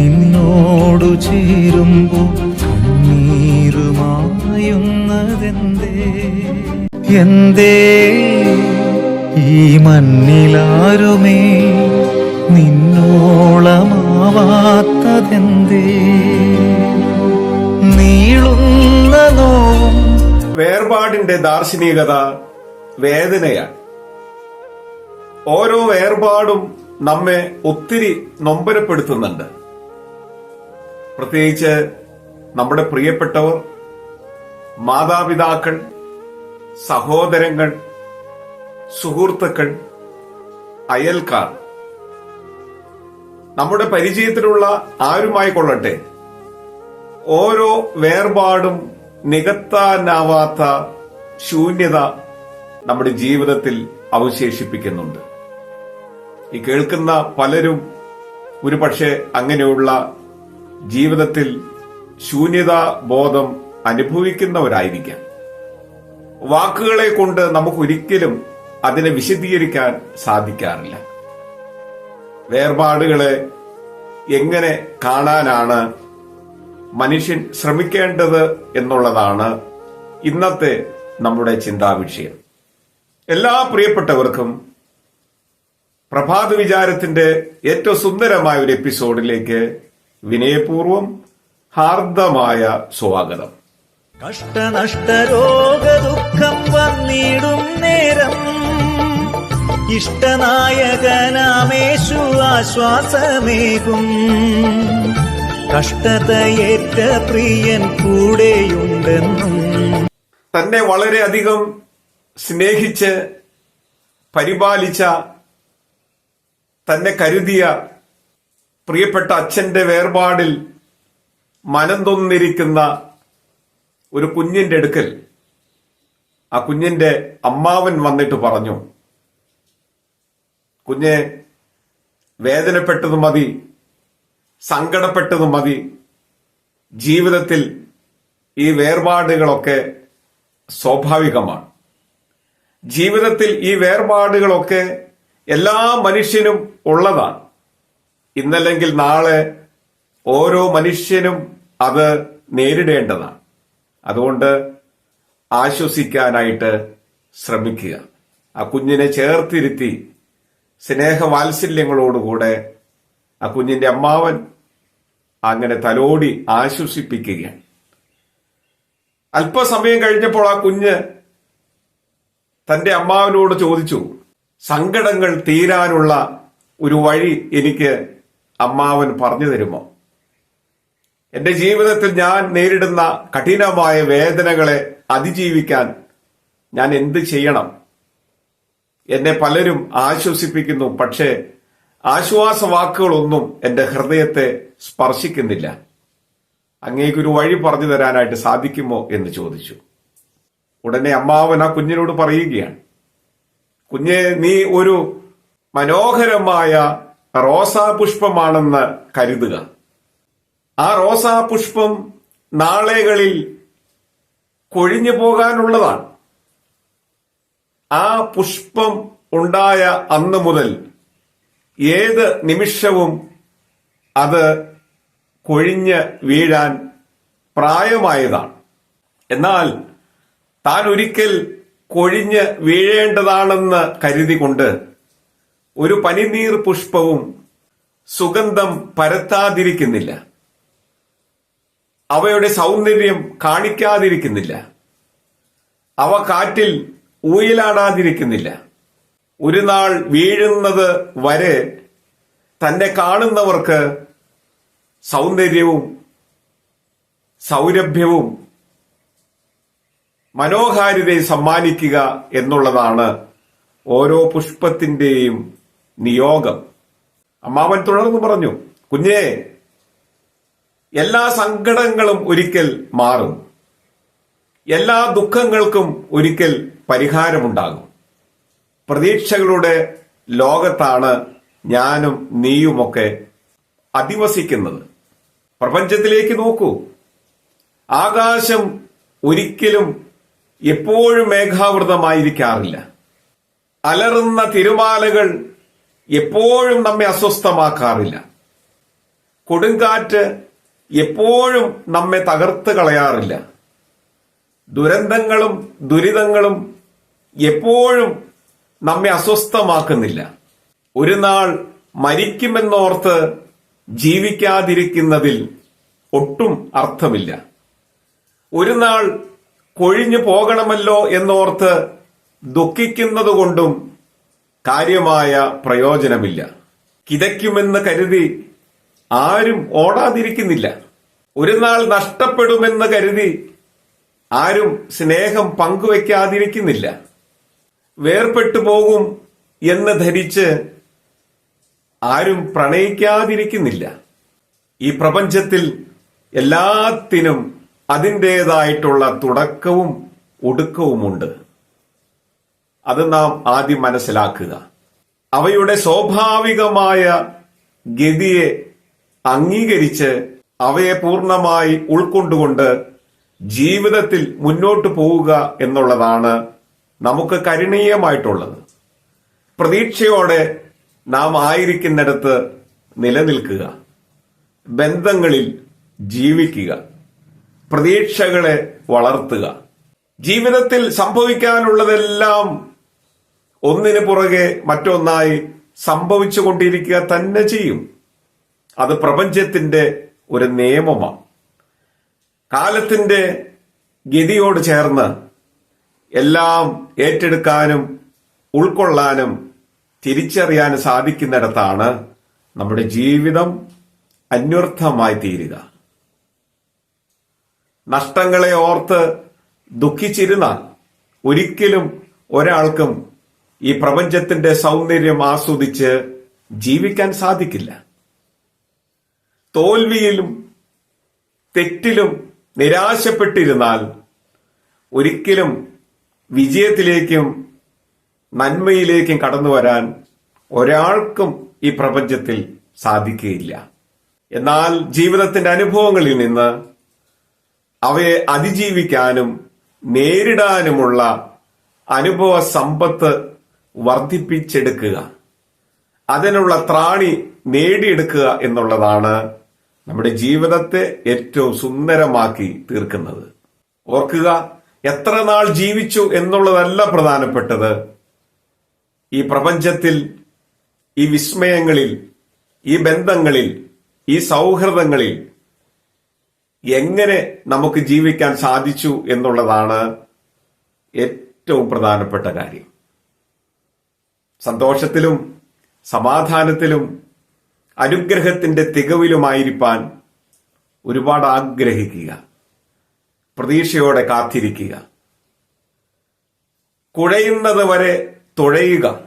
നിന്നോടു ചേരുമ്പോ കണ്ണീരുമായുന്നതെന്തേ? എന്തേ? ഈ മണ്ണിലാരുമേ? നിന്നോളമാവാത്തതെന്തേ? നീളുന്ന വേർപാടിന്റെ ദാർശനികത വേദനയാണ്. ഓരോ വേർപാടും നമ്മെ ഒത്തിരി നൊമ്പരപ്പെടുത്തുന്നുണ്ട്. പ്രത്യേകിച്ച് നമ്മുടെ പ്രിയപ്പെട്ടവർ മാതാപിതാക്കൾ സഹോദരങ്ങൾ സുഹൃത്തുക്കൾ അയൽക്കാർ. നമ്മുടെ പരിചയത്തിലുള്ള ആരുമായി കൊള്ളട്ടെ? ഓരോ വേർപാടും നികത്താനാവാത്ത ശൂന്യത നമ്മുടെ ജീവിതത്തിൽ അവശേഷിപ്പിക്കുന്നുണ്ട്. ഈ കേൾക്കുന്ന പലരും ഒരുപക്ഷെ അങ്ങനെയുള്ള ജീവിതത്തിൽ ശൂന്യതാ ബോധം അനുഭവിക്കുന്നവരായിരിക്കാം. വാക്കുകളെ കൊണ്ട് നമുക്ക് ഒരിക്കലും അതിനെ വിശദീകരിക്കാൻ സാധിക്കാറില്ല. വേർപാടുകളെ എങ്ങനെ കാണാനാണ് മനുഷ്യൻ ശ്രമിക്കേണ്ടത് എന്നുള്ളതാണ് ഇന്നത്തെ നമ്മുടെ ചിന്താവിഷയം. എല്ലാ പ്രിയപ്പെട്ടവർക്കും പ്രഭാത വിചാരത്തിന്റെ ഏറ്റവും സുന്ദരമായ ഒരു എപ്പിസോഡിലേക്ക് വിനയപൂർവം ഹാർദമായ സ്വാഗതം. കഷ്ടനഷ്ടരോഗ ദുഃഖം വന്നിടും നേരം. ഇഷ്ടനായകനാമേശു ആശ്വാസമേകും. കഷ്ടതയേറ്റ പ്രിയൻ കൂടെയുണ്ടെന്നും. തന്നെ വളരെയധികം സ്നേഹിച്ച് പരിപാലിച്ച തന്നെ കരുതിയ പ്രിയപ്പെട്ട അച്ഛന്റെ വേർപാടിൽ മനം തൊന്നിരിക്കുന്ന ഒരു കുഞ്ഞിന്റെ അടുക്കൽ ആ കുഞ്ഞിന്റെ അമ്മാവൻ വന്നിട്ട് പറഞ്ഞു കുഞ്ഞെ വേദനപ്പെട്ടത് മതി സങ്കടപ്പെട്ടത് മതി. ജീവിതത്തിൽ ഈ വേർപാടുകളൊക്കെ സ്വാഭാവികമാണ്. ജീവിതത്തിൽ ഈ വേർപാടുകളൊക്കെ എല്ലാ മനുഷ്യനും ഉള്ളതാണ്. ഇന്നല്ലെങ്കിൽ നാളെ ഓരോ മനുഷ്യനും അത് നേരിടേണ്ടതാണ്. അതുകൊണ്ട് ആശ്വസിക്കാനായിട്ട് ശ്രമിക്കുക. ആ കുഞ്ഞിനെ ചേർത്തിരുത്തി സ്നേഹവാത്സല്യങ്ങളോടുകൂടെ ആ കുഞ്ഞിന്റെ അമ്മാവൻ അങ്ങനെ തലോടി ആശ്വസിപ്പിക്കുകയാണ്. അല്പസമയം കഴിഞ്ഞപ്പോൾ ആ കുഞ്ഞ് തന്റെ അമ്മാവനോട് ചോദിച്ചു സങ്കടങ്ങൾ തീരാനുള്ള ഒരു വഴി എനിക്ക് അമ്മാവൻ പറഞ്ഞു തരുമോ? എന്റെ ജീവിതത്തിൽ ഞാൻ നേരിടുന്ന കഠിനമായ വേദനകളെ അതിജീവിക്കാൻ ഞാൻ എന്ത് ചെയ്യണം? എന്നെ പലരും ആശ്വസിപ്പിക്കുന്നു പക്ഷേ ആശ്വാസ വാക്കുകളൊന്നും എന്റെ ഹൃദയത്തെ സ്പർശിക്കുന്നില്ല. അങ്ങേക്കൊരു വഴി പറഞ്ഞു തരാനായിട്ട് സാധിക്കുമോ എന്ന് ചോദിച്ചു. ഉടനെ അമ്മാവൻ ആ കുഞ്ഞിനോട് പറയുകയാണ് കുഞ്ഞെ നീ ഒരു മനോഹരമായ റോസാ പുഷ്പമാണെന്ന് കരുതുക. ആ റോസാപുഷ്പം നാളെകളിൽ കൊഴിഞ്ഞു പോകാനുള്ളതാണ്. ആ പുഷ്പം ഉണ്ടായ അന്ന് മുതൽ ഏത് നിമിഷവും അത് കൊഴിഞ്ഞ് വീഴാൻ പ്രായമായതാണ്. എന്നാൽ താൻ ഒരിക്കൽ കൊഴിഞ്ഞ് വീഴേണ്ടതാണെന്ന് കരുതികൊണ്ട് ഒരു പനിനീർ പുഷ്പവും സുഗന്ധം പരത്താതിരിക്കുന്നില്ല. അവയുടെ സൗന്ദര്യം കാണിക്കാതിരിക്കുന്നില്ല. അവ കാറ്റിൽ ഊയിലാടാതിരിക്കുന്നില്ല. ഒരു നാൾ വീഴുന്നത് വരെ തന്നെ കാണുന്നവർക്ക് സൗന്ദര്യവും സൗരഭ്യവും മനോഹാരിതയും സമ്മാനിക്കുക എന്നുള്ളതാണ് ഓരോ പുഷ്പത്തിന്റെയും നിയോഗം. അമ്മാവൻ തുടർന്ന് പറഞ്ഞു കുഞ്ഞേ എല്ലാ സങ്കടങ്ങളും ഒരിക്കൽ മാറും. എല്ലാ ദുഃഖങ്ങൾക്കും ഒരിക്കൽ പരിഹാരമുണ്ടാകും. പ്രതീക്ഷകളുടെ ലോകത്താണ് ഞാനും നീയുമൊക്കെ അധിവസിക്കുന്നത്. പ്രപഞ്ചത്തിലേക്ക് നോക്കൂ. ആകാശം ഒരിക്കലും എപ്പോഴും മേഘാവൃതമായിരിക്കാറില്ല. അലറുന്ന തിരുമാലകൾ എപ്പോഴും നമ്മെ അസ്വസ്ഥമാക്കാറില്ല. കൊടുങ്കാറ്റ് എപ്പോഴും നമ്മെ തകർത്ത് കളയാറില്ല. ദുരന്തങ്ങളും ദുരിതങ്ങളും എപ്പോഴും നമ്മെ അസ്വസ്ഥമാക്കുന്നില്ല. ഒരു നാൾ മരിക്കുമെന്നോർത്ത് ജീവിക്കാതിരിക്കുന്നതിൽ ഒട്ടും അർത്ഥമില്ല. ഒരു നാൾ കൊഴിഞ്ഞു പോകണമല്ലോ എന്നോർത്ത് ദുഃഖിക്കുന്നതുകൊണ്ടും കാര്യമായ പ്രയോജനമില്ല. കിതയ്ക്കുമെന്ന് കരുതി ആരും ഓടാതിരിക്കുന്നില്ല. ഒരു നാൾ നഷ്ടപ്പെടുമെന്ന് കരുതി ആരും സ്നേഹം പങ്കുവെക്കാതിരിക്കുന്നില്ല വേർപെട്ടു പോകും എന്ന് ധരിച്ച് ആരും പ്രണയിക്കാതിരിക്കുന്നില്ല. ഈ പ്രപഞ്ചത്തിൽ എല്ലാത്തിനും അതിന്റെതായിട്ടുള്ള തുടക്കവും ഒടുക്കവുമുണ്ട്. അത് നാം ആദ്യം മനസ്സിലാക്കുക. അവയുടെ സ്വാഭാവികമായ ഗതിയെ അംഗീകരിച്ച് അവയെ പൂർണമായി ഉൾക്കൊണ്ടുകൊണ്ട് ജീവിതത്തിൽ മുന്നോട്ട് പോവുക എന്നുള്ളതാണ് നമുക്ക് കരുണീയമായിട്ടുള്ളത്. പ്രതീക്ഷയോടെ നാം ആയിരിക്കുന്നിടത്ത് നിലനിൽക്കുക. ബന്ധങ്ങളിൽ ജീവിക്കുക. പ്രതീക്ഷകളെ വളർത്തുക. ജീവിതത്തിൽ സംഭവിക്കാനുള്ളതെല്ലാം ഒന്നിനു പുറകെ മറ്റൊന്നായി സംഭവിച്ചു കൊണ്ടിരിക്കുക തന്നെ ചെയ്യും. അത് പ്രപഞ്ചത്തിന്റെ ഒരു നിയമമാണ്. കാലത്തിന്റെ ഗതിയോട് ചേർന്ന് എല്ലാം ഏറ്റെടുക്കാനും ഉൾക്കൊള്ളാനും തിരിച്ചറിയാനും സാധിക്കുന്നിടത്താണ് നമ്മുടെ ജീവിതം അന്വർത്ഥമായി തീരുക. നഷ്ടങ്ങളെ ഓർത്ത് ദുഃഖിച്ചിരുന്ന ഒരിക്കലും ഒരാൾക്കും ഈ പ്രപഞ്ചത്തിന്റെ സൗന്ദര്യം ആസ്വദിച്ച് ജീവിക്കാൻ സാധിക്കില്ല. തോൽവിയിലും തെറ്റിലും നിരാശപ്പെട്ടിരുന്നാൽ ഒരിക്കലും വിജയത്തിലേക്കും നന്മയിലേക്കും കടന്നു വരാൻ ഒരാൾക്കും ഈ പ്രപഞ്ചത്തിൽ സാധിക്കുകയില്ല. എന്നാൽ ജീവിതത്തിന്റെ അനുഭവങ്ങളിൽ നിന്ന് അവയെ അതിജീവിക്കാനും നേരിടാനുമുള്ള അനുഭവ സമ്പത്ത് വർദ്ധിപ്പിച്ചെടുക്കുക. അതിനുള്ള ത്രാണി നേടിയെടുക്കുക എന്നുള്ളതാണ് നമ്മുടെ ജീവിതത്തെ ഏറ്റവും സുന്ദരമാക്കി തീർക്കുന്നത്. ഓർക്കുക എത്ര നാൾ ജീവിച്ചു എന്നുള്ളതല്ല പ്രധാനപ്പെട്ടത്. ഈ പ്രപഞ്ചത്തിൽ ഈ വിസ്മയങ്ങളിൽ ഈ ബന്ധങ്ങളിൽ ഈ സൗഹൃദങ്ങളിൽ എങ്ങനെ നമുക്ക് ജീവിക്കാൻ സാധിച്ചു എന്നുള്ളതാണ് ഏറ്റവും പ്രധാനപ്പെട്ട കാര്യം. സന്തോഷത്തിലും സമാധാനത്തിലും അനുഗ്രഹത്തിന്റെ തികവിലുമായിരിക്കാൻ ഒരുപാട് ആഗ്രഹിക്കുക. പ്രതീക്ഷയോടെ കാത്തിരിക്കുക. കുഴയുന്നത് വരെ തുഴയുക.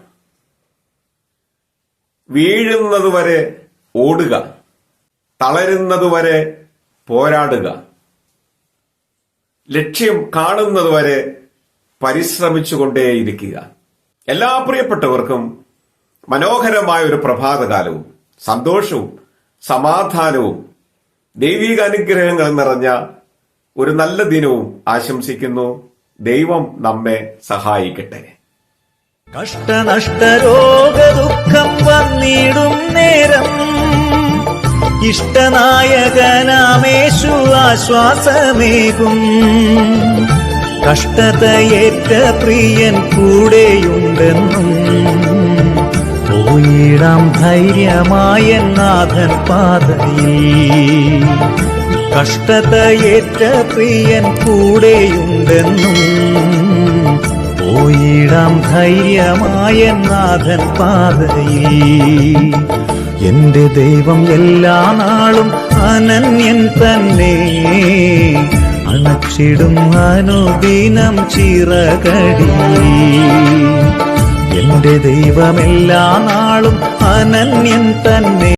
വീഴുന്നത് വരെ ഓടുക. തളരുന്നത് വരെ പോരാടുക. ലക്ഷ്യം കാണുന്നത് വരെ പരിശ്രമിച്ചുകൊണ്ടേയിരിക്കുക. എല്ലാ പ്രിയപ്പെട്ടവർക്കും മനോഹരമായ ഒരു പ്രഭാതകാലവും സന്തോഷവും സമാധാനവും ദൈവിക അനുഗ്രഹങ്ങൾ നിറഞ്ഞ ഒരു നല്ല ദിനവും ആശംസിക്കുന്നു. ദൈവം നമ്മെ സഹായിക്കട്ടെ. കഷ്ടനഷ്ടരോഗ ദുഃഖം വന്നിടും നേരം. ഇഷ്ടനായകനാമേശു ആശ്വാസമേകും. കഷ്ടതയേറ്റ പ്രിയൻ കൂടെയുണ്ടെന്നും പോയിടാം ധൈര്യമായ നാഥൻ പാതയിൽ. കഷ്ടതയേറ്റ പ്രിയൻ കൂടെയുണ്ടെന്നും പോയിടാം ധൈര്യമായ നാഥൻ പാതയിൽ. എന്റെ ദൈവം എല്ലാ നാളും അനന്യൻ തന്നെ. അണച്ചിടും അനുദിനം ചിറകടി. എന്റെ ദൈവമെല്ലാ നാളും അനന്യൻ തന്നെ.